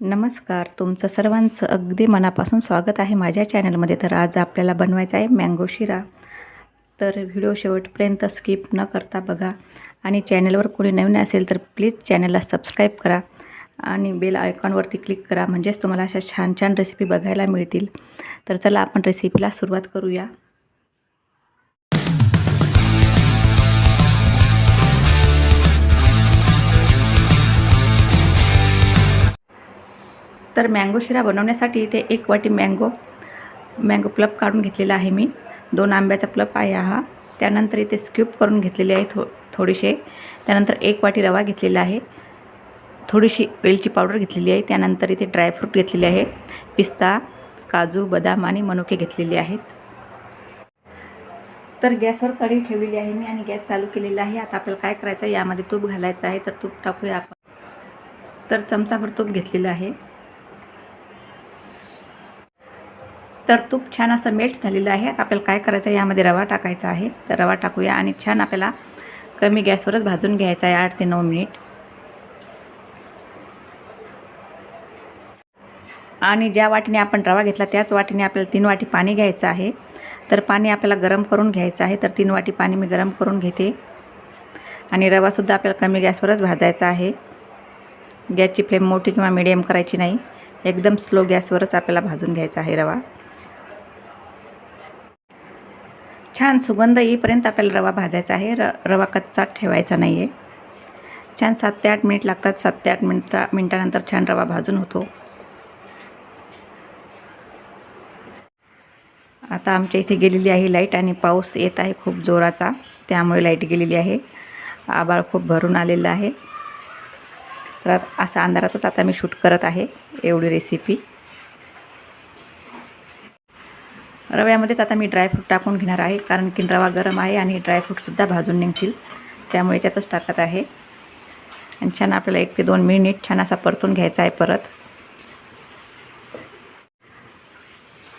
नमस्कार तुमचं सर्वांचं अगदी मनापासून स्वागत आहे माझ्या चॅनलमध्ये. तर आज आपल्याला बनवायचं आहे मँगो शिरा. तर व्हिडिओ शेवटपर्यंत स्किप न करता बघा. आणि चॅनलवर कोणी नवीन असेल तर प्लीज चॅनलला सबस्क्राईब करा. आणि बेल आयकॉनवरती क्लिक करा म्हणजेच तुम्हाला अशा छान छान रेसिपी बघायला मिळतील. तर चला आपण रेसिपीला सुरुवात करूया. तर मँगो शिरा बनवण्यासाठी इथे एक वाटी मँगो मँगो प्लप काढून घेतलेला आहे मी. दोन आंब्याचा प्लप आहे हा. त्यानंतर इथे स्क्यूप करून घेतलेले आहे थो थोडेसे त्यानंतर एक वाटी रवा घेतलेला आहे. थोडीशी वेलची पावडर घेतलेली आहे. त्यानंतर इथे ड्रायफ्रूट घेतलेले आहे. पिस्ता काजू बदाम आणि मनुके घेतलेले आहेत. तर गॅसवर कढी ठेवलेली आहे मी आणि गॅस चालू केलेला आहे. आता आपल्याला काय करायचं आहे? यामध्ये तूप घालायचं आहे. तर तूप टाकूया आपण. तर चमचाभर तूप घेतलेलं आहे. तर तूप छान असं मेल्ट झालेलं आहे. आता आपल्याला काय करायचं आहे यामध्ये रवा टाकायचा आहे. तर रवा टाकूया आणि छान आपल्याला कमी गॅसवरच भाजून घ्यायचा आहे आठ ते नऊ मिनिट. आणि ज्या वाटीने आपण रवा घेतला त्याच वाटीने आपल्याला तीन वाटी पाणी घ्यायचं आहे. तर पाणी आपल्याला गरम करून घ्यायचं आहे. तर तीन वाटी पाणी मी गरम करून घेते. आणि रवासुद्धा आपल्याला कमी गॅसवरच भाजायचा आहे. गॅसची फ्लेम मोठी किंवा मिडियम करायची नाही. एकदम स्लो गॅसवरच आपल्याला भाजून घ्यायचा आहे रवा. छान सुगंध येईपर्यंत आपल्याला रवा भाजायचा आहे. र रवा कच्चा ठेवायचा नाही आहे छान सात ते आठ मिनिट लागतात. सात ते आठ मिनटा मिनटानंतर छान रवा भाजून होतो. आता आमच्या इथे गेलेली आहे लाइट आणि पाऊस येत आहे खूप जोराचा. त्यामुळे लाइट गेलेली आहे. आबाळ खूप भरून आलेलं आहे. तर असा अंधारातच आता मी शूट करत आहे. एवढी रेसिपी रव्यामध्येच आता मी ड्रायफ्रूट टाकून घेणार आहे कारण की रवा गरम आहे आणि ड्रायफ्रूटसुद्धा भाजून निघतील. त्यामुळे याच्यातच टाकत आहे. आणि छान आपल्याला एक ते दोन मिनिट छान असा परतून घ्यायचा आहे परत.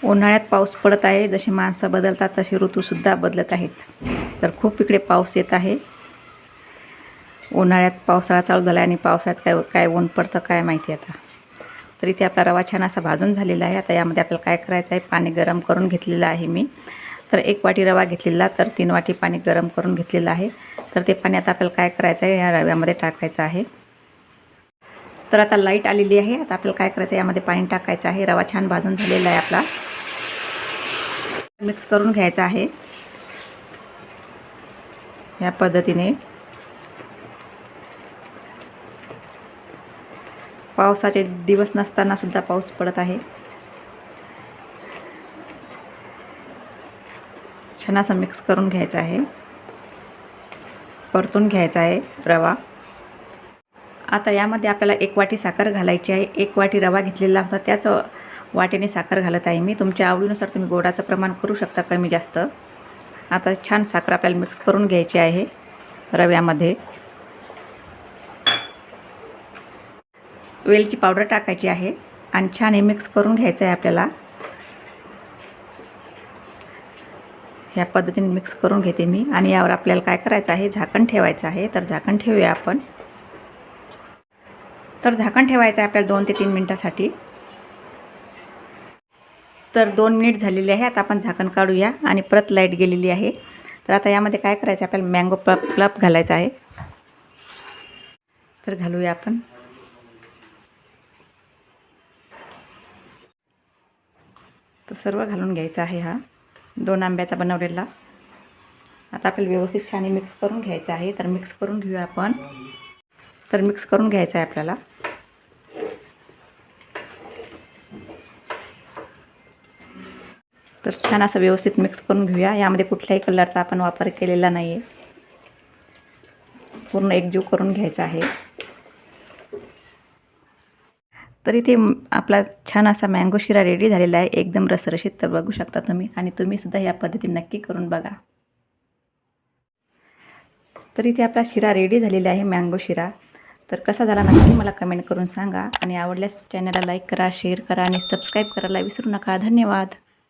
उन्हाळ्यात पाऊस पडत आहे जशी माणसं बदलतात तसे ऋतूसुद्धा बदलत आहेत. तर खूप इकडे पाऊस येत आहे. उन्हाळ्यात पावसाळा चालू झाला आणि पावसाळ्यात काय काय ऊन पडतं काय माहिती आता. तर इथे आपला रवा छान असा भाजून झालेला आहे. आता यामध्ये आपल्याला काय करायचं आहे? पाणी गरम करून घेतलेलं आहे मी. तर एक वाटी रवा घेतलेला तर तीन वाटी पाणी गरम करून घेतलेलं आहे. तर ते पाणी आता आपल्याला काय करायचं आहे? या रव्यामध्ये टाकायचं आहे. तर आता लाइट आलेली आहे. आता आपल्याला काय करायचं आहे? यामध्ये पाणी टाकायचं आहे. रवा छान भाजून झालेला आहे आपला. मिक्स करून घ्यायचा आहे. या पद्धतीने. पावसाचे दिवस नसताना सुद्धा पाऊस पडत आहे. छान असं मिक्स करून घ्यायचं आहे. परतून घ्यायचा आहे रवा. आता यामध्ये आपल्याला एक वाटी साखर घालायची आहे. एक वाटी रवा घेतलेला होता. त्याच वाटीने साखर घालत आहे मी. तुमच्या आवडीनुसार तुम्ही गोडाचं प्रमाण करू शकता कमी जास्त. आता छान साखर आपल्याला मिक्स करून घ्यायची आहे रव्यामध्ये. वेलची पावडर टाकायची आहे आणि छान हे मिक्स करून घ्यायचं आहे आपल्याला. ह्या पद्धतीने मिक्स करून घेते मी. आणि यावर आपल्याला काय करायचं आहे? झाकण ठेवायचं आहे. तर झाकण ठेवूया आपण. तर झाकण ठेवायचं आहे आपल्याला दोन ते तीन मिनटासाठी. तर दोन मिनिट झालेले आहे आता आपण झाकण काढूया. आणि परत लाइट गेलेली आहे. तर आता यामध्ये काय करायचं आहे? आपल्याला मँगो प्लप प्लप घालायचा आहे. तर घालूया आपण. तर सर्व घालून घ्यायचा आहे हा. दोन आंब्याचा बनवलेला. आता आपल्याला व्यवस्थित छान मिक्स करून घ्यायचं आहे. तर मिक्स करून घेऊया आपण. तर मिक्स करून घ्यायचं आहे आपल्याला. तर छान असं व्यवस्थित मिक्स करून घेऊया. यामध्ये कुठल्याही कलरचा आपण वापर केलेला नाही आहे पूर्ण एकजीव करून घ्यायचा आहे. तर इथे आपला छान असा मँगो शिरा रेडी झालेला आहे. एकदम रसरशीत तर बघू शकता तुम्ही. आणि तुम्हीसुद्धा या पद्धतीने नक्की करून बघा. तर इथे आपला शिरा रेडी झालेला आहे मँगो शिरा. तर कसा झाला नक्की मला कमेंट करून सांगा. आणि आवडल्यास चॅनलला लाईक करा शेअर करा आणि सबस्क्राईब करायला विसरू नका. धन्यवाद.